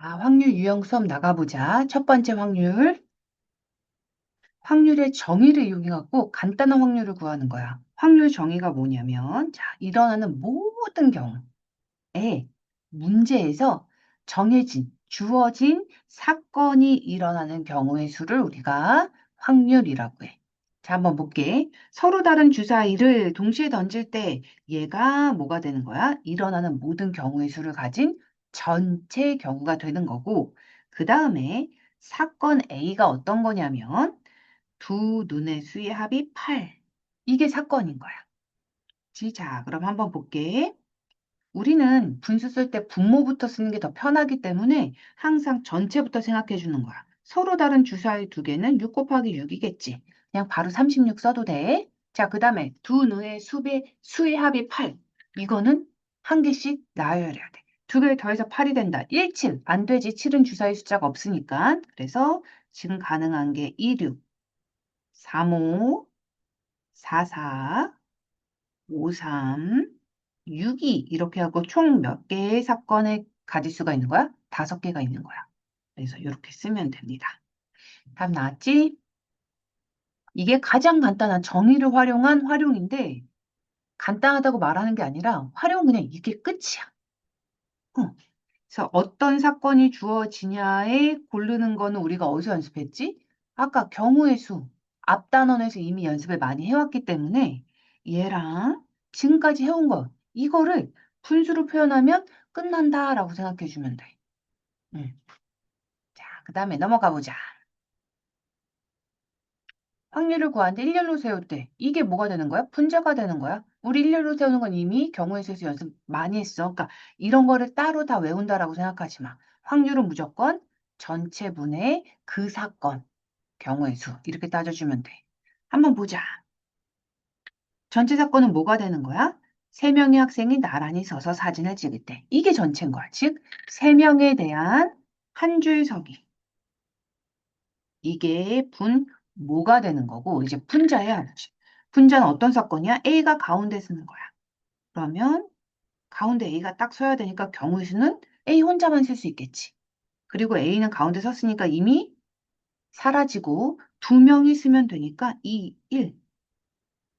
자, 확률 유형 수업 나가보자. 첫 번째 확률. 확률의 정의를 이용해갖고 간단한 확률을 구하는 거야. 확률 정의가 뭐냐면, 자, 일어나는 모든 경우에 문제에서 정해진, 주어진 사건이 일어나는 경우의 수를 우리가 확률이라고 해. 자, 한번 볼게. 서로 다른 주사 위를 동시에 던질 때 얘가 뭐가 되는 거야? 일어나는 모든 경우의 수를 가진 전체 경우가 되는 거고, 그 다음에 사건 A가 어떤 거냐면, 두 눈의 수의 합이 8. 이게 사건인 거야. 자, 그럼 한번 볼게. 우리는 분수 쓸 때 분모부터 쓰는 게 더 편하기 때문에 항상 전체부터 생각해 주는 거야. 서로 다른 주사위 두 개는 6 곱하기 6이겠지. 그냥 바로 36 써도 돼. 자, 그 다음에 두 눈의 수의, 수의 합이 8. 이거는 한 개씩 나열해야 돼. 두 개를 더해서 8이 된다. 1, 7. 안 되지. 7은 주사위 숫자가 없으니까. 그래서 지금 가능한 게 2, 6, 3, 5, 4, 4, 5, 3, 6이 이렇게 하고 총 몇 개의 사건을 가질 수가 있는 거야? 다섯 개가 있는 거야. 그래서 이렇게 쓰면 됩니다. 답 나왔지? 이게 가장 간단한 정의를 활용한 활용인데 간단하다고 말하는 게 아니라 활용 그냥 이게 끝이야. 어. 그래서 어떤 사건이 주어지냐에 고르는 거는 우리가 어디서 연습했지? 아까 경우의 수, 앞 단원에서 이미 연습을 많이 해왔기 때문에 얘랑 지금까지 해온 거 이거를 분수로 표현하면 끝난다라고 생각해 주면 돼. 음. 자, 그 다음에 넘어가 보자. 확률을 구하는데 일렬로 세울 때 이게 뭐가 되는 거야? 분자가 되는 거야. 우리 일렬로 세우는 건 이미 경우의 수에서 연습 많이 했어. 그러니까 이런 거를 따로 다 외운다라고 생각하지 마. 확률은 무조건 전체 분의 그 사건, 경우의 수 이렇게 따져주면 돼. 한번 보자. 전체 사건은 뭐가 되는 거야? 세 명의 학생이 나란히 서서 사진을 찍을 때 이게 전체인 거야. 즉, 세 명에 대한 한 줄 서기. 이게 분 뭐가 되는 거고 이제 분자야. 분자는 어떤 사건이야? A가 가운데 쓰는 거야. 그러면 가운데 A가 딱 서야 되니까 경우의 수는 A 혼자만 쓸 수 있겠지. 그리고 A는 가운데 섰으니까 이미 사라지고 두 명이 쓰면 되니까 2, 1.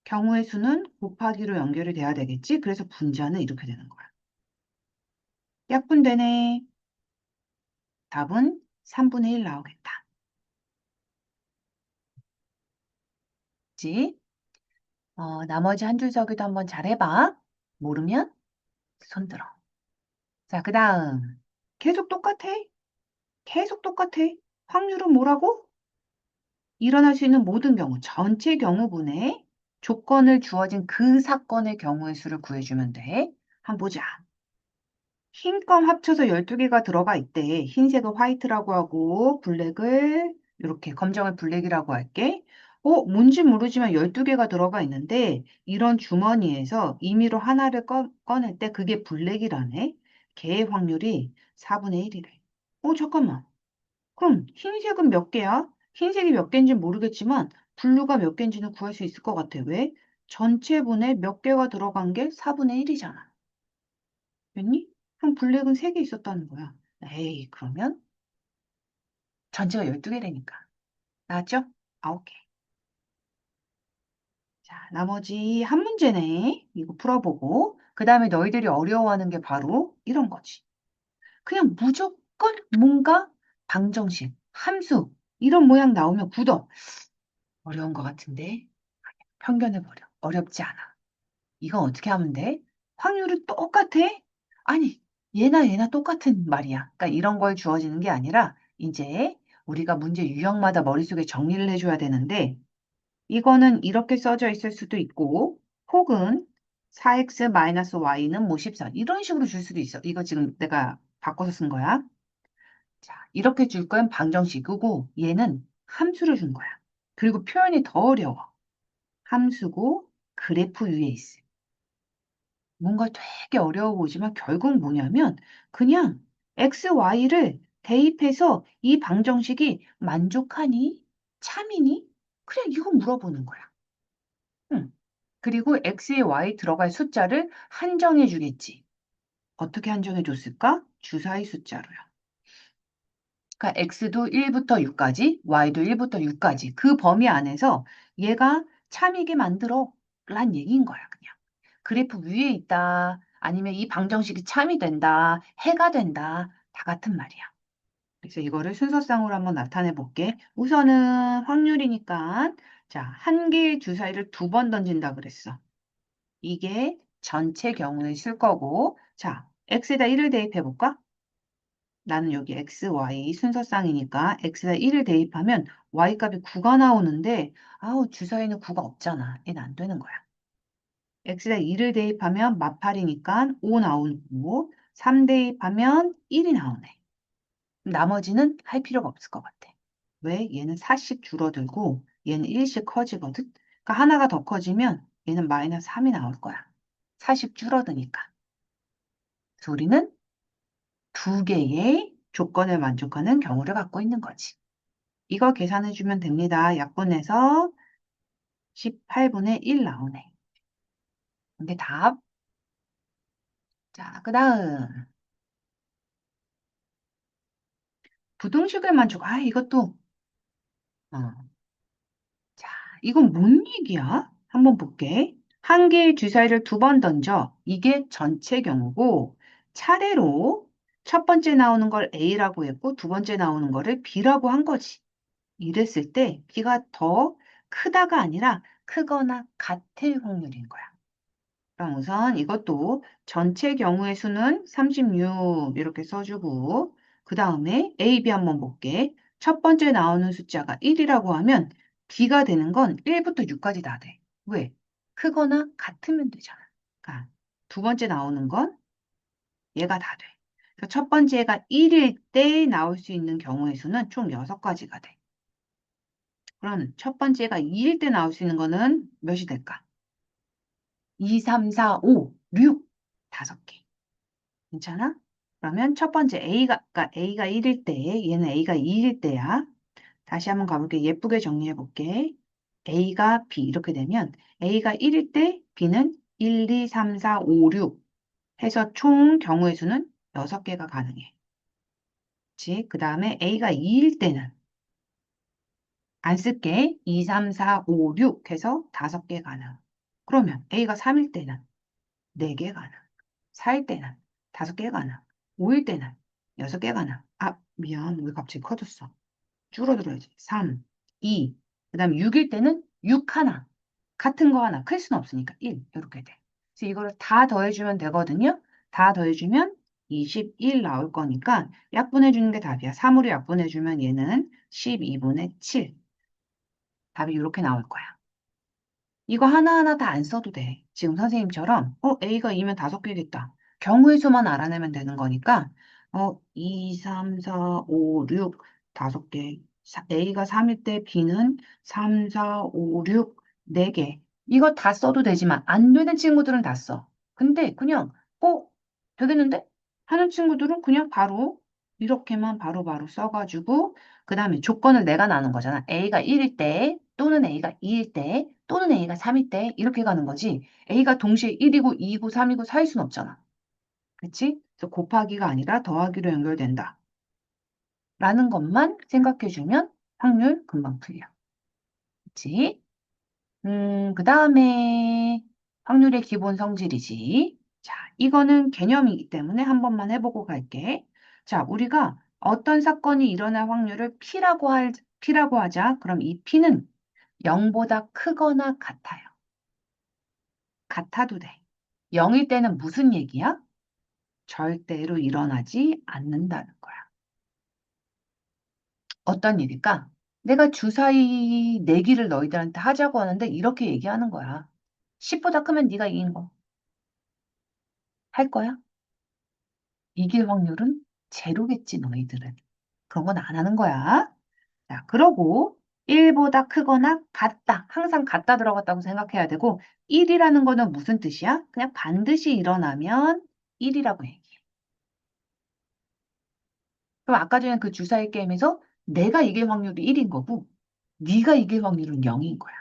경우의 수는 곱하기로 연결이 돼야 되겠지. 그래서 분자는 이렇게 되는 거야. 약분되네. 답은 3분의 1 나오겠다. 그치? 어, 나머지 한 줄 서기도 한번 잘 해봐. 모르면 손 들어. 자, 그 다음. 계속 똑같아. 계속 똑같아. 확률은 뭐라고? 일어날 수 있는 모든 경우, 전체 경우분의 조건을 주어진 그 사건의 경우의 수를 구해주면 돼. 한번 보자. 흰껌 합쳐서 12개가 들어가 있대. 흰색을 화이트라고 하고 블랙을 이렇게 검정을 블랙이라고 할게. 어, 뭔지 모르지만 12개가 들어가 있는데 이런 주머니에서 임의로 하나를 꺼, 꺼낼 때 그게 블랙이라네. 개의 확률이 4분의 1이래. 어, 잠깐만. 그럼 흰색은 몇 개야? 흰색이 몇 개인지 모르겠지만 블루가 몇 개인지는 구할 수 있을 것 같아. 왜? 전체 분에 몇 개가 들어간 게 4분의 1이잖아. 됐니? 그럼 블랙은 3개 있었다는 거야. 에이, 그러면 전체가 12개라니까. 나왔죠? 9개. 자, 나머지 한 문제네. 이거 풀어보고. 그 다음에 너희들이 어려워하는 게 바로 이런 거지. 그냥 무조건 뭔가 방정식, 함수, 이런 모양 나오면 굳어. 어려운 것 같은데 편견해버려. 어렵지 않아. 이건 어떻게 하면 돼? 확률은 똑같아? 아니, 얘나 얘나 똑같은 말이야. 그러니까 이런 걸 주어지는 게 아니라 이제 우리가 문제 유형마다 머릿속에 정리를 해줘야 되는데 이거는 이렇게 써져 있을 수도 있고 혹은 4x-y는 뭐 14. 이런 식으로 줄 수도 있어. 이거 지금 내가 바꿔서 쓴 거야. 자, 이렇게 줄건 방정식이고 얘는 함수를 준 거야. 그리고 표현이 더 어려워. 함수고 그래프 위에 있어. 뭔가 되게 어려워 보이지만 결국 뭐냐면 그냥 x, y를 대입해서 이 방정식이 만족하니? 참이니? 그냥 이거 물어보는 거야. 응. 그리고 x에 y 들어갈 숫자를 한정해 주겠지. 어떻게 한정해 줬을까? 주사위 숫자로요. 그러니까 x도 1부터 6까지, y도 1부터 6까지 그 범위 안에서 얘가 참이게 만들어 란 얘기인 거야, 그냥. 그래프 위에 있다. 아니면 이 방정식이 참이 된다. 해가 된다. 다 같은 말이야. 그래서 이거를 순서상으로 한번 나타내 볼게. 우선은 확률이니까 자, 한 개의 주사위를 두 번 던진다 그랬어. 이게 전체 경우에 쓸 거고 자, x에다 1을 대입해 볼까? 나는 여기 x, y 순서상이니까 x에다 1을 대입하면 y 값이 9가 나오는데 아우 주사위는 9가 없잖아. 얘는 안 되는 거야. x에다 2를 대입하면 마팔이니까 5 나오고 3 대입하면 1이 나오네. 나머지는 할 필요가 없을 것 같아. 왜? 얘는 4씩 줄어들고 얘는 1씩 커지거든. 그러니까 하나가 더 커지면 얘는 마이너스 3이 나올 거야. 4씩 줄어드니까. 그래서 우리는 두 개의 조건을 만족하는 경우를 갖고 있는 거지. 이거 계산해 주면 됩니다. 약분해서 18분의 1 나오네. 이게 답. 자, 그 다음. 부등식을 만족. 아, 이것도. 어. 자, 이건 뭔 얘기야? 한번 볼게. 한 개의 주사위를 두 번 던져. 이게 전체 경우고, 차례로 첫 번째 나오는 걸 A라고 했고, 두 번째 나오는 거를 B라고 한 거지. 이랬을 때 B가 더 크다가 아니라 크거나 같을 확률인 거야. 그럼 우선 이것도 전체 경우의 수는 36 이렇게 써주고 그 다음에 A, B 한번 볼게. 첫 번째 나오는 숫자가 1이라고 하면 B가 되는 건 1부터 6까지 다 돼. 왜? 크거나 같으면 되잖아. 그러니까 두 번째 나오는 건 얘가 다 돼. 첫 번째가 1일 때 나올 수 있는 경우의 수는 총 6가지가 돼. 그럼 첫 번째가 2일 때 나올 수 있는 거는 몇이 될까? 2, 3, 4, 5, 6. 다섯 개. 괜찮아? 그러면 첫 번째 A가, 그러니까 A가 1일 때, 얘는 A가 2일 때야. 다시 한번 가볼게. 예쁘게 정리해 볼게. A가 B 이렇게 되면 A가 1일 때 B는 1, 2, 3, 4, 5, 6 해서 총 경우의 수는 6개가 가능해. 그치? 그 다음에 A가 2일 때는 안 쓸게. 2, 3, 4, 5, 6 해서 5개 가능. 그러면 A가 3일 때는 4개 가능. 4일 때는 5개 가능. 5일 때는 6개 가능. 아, 미안. 왜 갑자기 커졌어? 줄어들어야지. 3, 2, 그 다음 6일 때는 6 하나. 같은 거 하나. 클 수는 없으니까 1. 이렇게 돼. 그래서 이거를 다 더해주면 되거든요. 다 더해주면 21 나올 거니까 약분해주는 게 답이야. 3으로 약분해주면 얘는 12분의 7. 답이 이렇게 나올 거야. 이거 하나하나 다 안 써도 돼. 지금 선생님처럼 어 A가 2면 5개겠다. 경우의 수만 알아내면 되는 거니까 어 2, 3, 4, 5, 6 5개. A가 3일 때 B는 3, 4, 5, 6 4개. 이거 다 써도 되지만 안 되는 친구들은 다 써. 근데 그냥 어 되겠는데? 하는 친구들은 그냥 바로 이렇게만 바로 바로 써가지고 그 다음에 조건을 내가 나눈 거잖아. A가 1일 때 또는 A가 2일 때 또는 A가 3일 때 이렇게 가는 거지. A가 동시에 1이고 2이고 3이고 4일 순 없잖아. 그치? 그래서 곱하기가 아니라 더하기로 연결된다. 라는 것만 생각해주면 확률 금방 풀려. 그치? 음, 그 다음에 확률의 기본 성질이지. 자, 이거는 개념이기 때문에 한 번만 해보고 갈게. 자, 우리가 어떤 사건이 일어날 확률을 P라고 할, P라고 하자. 그럼 이 P는 0보다 크거나 같아요. 같아도 돼. 0일 때는 무슨 얘기야? 절대로 일어나지 않는다는 거야. 어떤 일일까? 내가 주사위 내기를 너희들한테 하자고 하는데 이렇게 얘기하는 거야. 10보다 크면 네가 이기는 거. 할 거야? 이길 확률은 제로겠지, 너희들은. 그런 건 안 하는 거야. 자, 그러고 1보다 크거나 같다. 항상 같다 들어갔다고 생각해야 되고 1이라는 거는 무슨 뜻이야? 그냥 반드시 일어나면 1이라고 얘기해. 그럼 아까 전에 그 주사위 게임에서 내가 이길 확률이 1인 거고 네가 이길 확률은 0인 거야.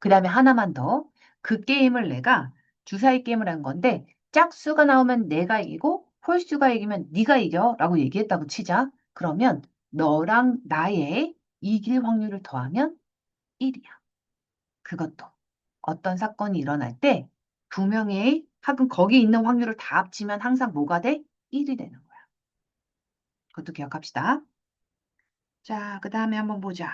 그 다음에 하나만 더. 그 게임을 내가 주사위 게임을 한 건데 짝수가 나오면 내가 이기고 홀수가 이기면 네가 이겨 라고 얘기했다고 치자. 그러면 너랑 나의 이길 확률을 더하면 1이야. 그것도 어떤 사건이 일어날 때 두 명의 혹은 거기 있는 확률을 다 합치면 항상 뭐가 돼? 1이 되는 거야. 그것도 기억합시다. 자, 그 다음에 한번 보자.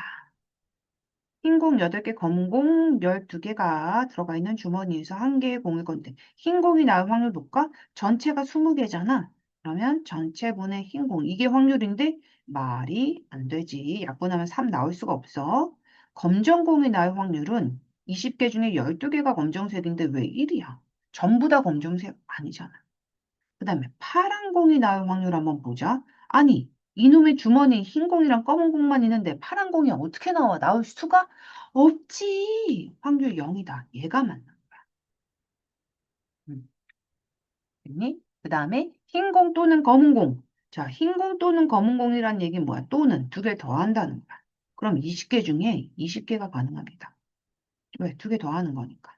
흰공 8개, 검은 공 12개가 들어가 있는 주머니에서 한 개의 공을 건데 흰 공이 나올 확률 볼까? 전체가 20개잖아. 그러면 전체분의 흰 공, 이게 확률인데 말이 안 되지. 약분하면 3 나올 수가 없어. 검정공이 나올 확률은 20개 중에 12개가 검정색인데 왜 1이야? 전부 다 검정색 아니잖아. 그 다음에 파란 공이 나올 확률 한번 보자. 아니, 이놈의 주머니에 흰 공이랑 검은 공만 있는데 파란 공이 어떻게 나와? 나올 수가 없지. 확률 0이다. 얘가 맞는 거야. 음. 됐니? 그 다음에 흰 공 또는 검은 공. 자, 흰 공 또는 검은 공이란 얘기는 뭐야? 또는 두 개 더 한다는 거야. 그럼 20개 중에 20개가 가능합니다. 왜? 두 개 더 하는 거니까.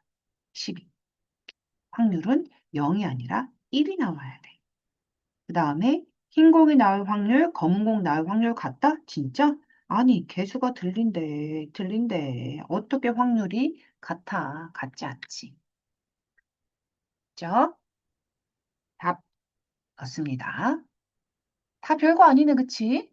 12. 확률은 0이 아니라 1이 나와야 돼. 그 다음에 흰 공이 나올 확률, 검은 공 나올 확률 같다? 진짜? 아니, 개수가 들린대, 들린대. 어떻게 확률이 같아? 같지 않지. 그죠? 답 맞습니다. 다 별거 아니네, 그치?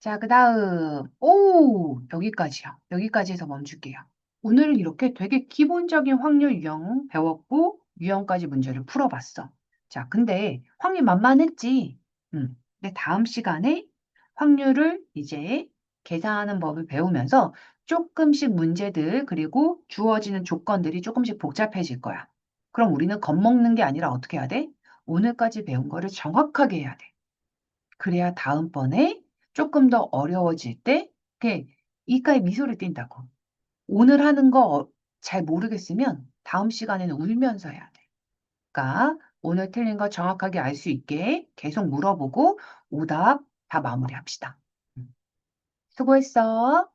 자, 그 다음. 오, 여기까지요. 여기까지 해서 멈출게요. 오늘은 이렇게 되게 기본적인 확률 유형 배웠고, 유형까지 문제를 풀어봤어. 자, 근데 확률 만만했지? 음, 근데 다음 시간에 확률을 이제 계산하는 법을 배우면서 조금씩 문제들, 그리고 주어지는 조건들이 조금씩 복잡해질 거야. 그럼 우리는 겁먹는 게 아니라 어떻게 해야 돼? 오늘까지 배운 거를 정확하게 해야 돼. 그래야 다음번에 조금 더 어려워질 때, 이렇게 이가에 미소를 띈다고. 오늘 하는 거 잘 모르겠으면 다음 시간에는 울면서 해야 돼. 그러니까 오늘 틀린 거 정확하게 알 수 있게 계속 물어보고 오답 다 마무리합시다. 음. 수고했어.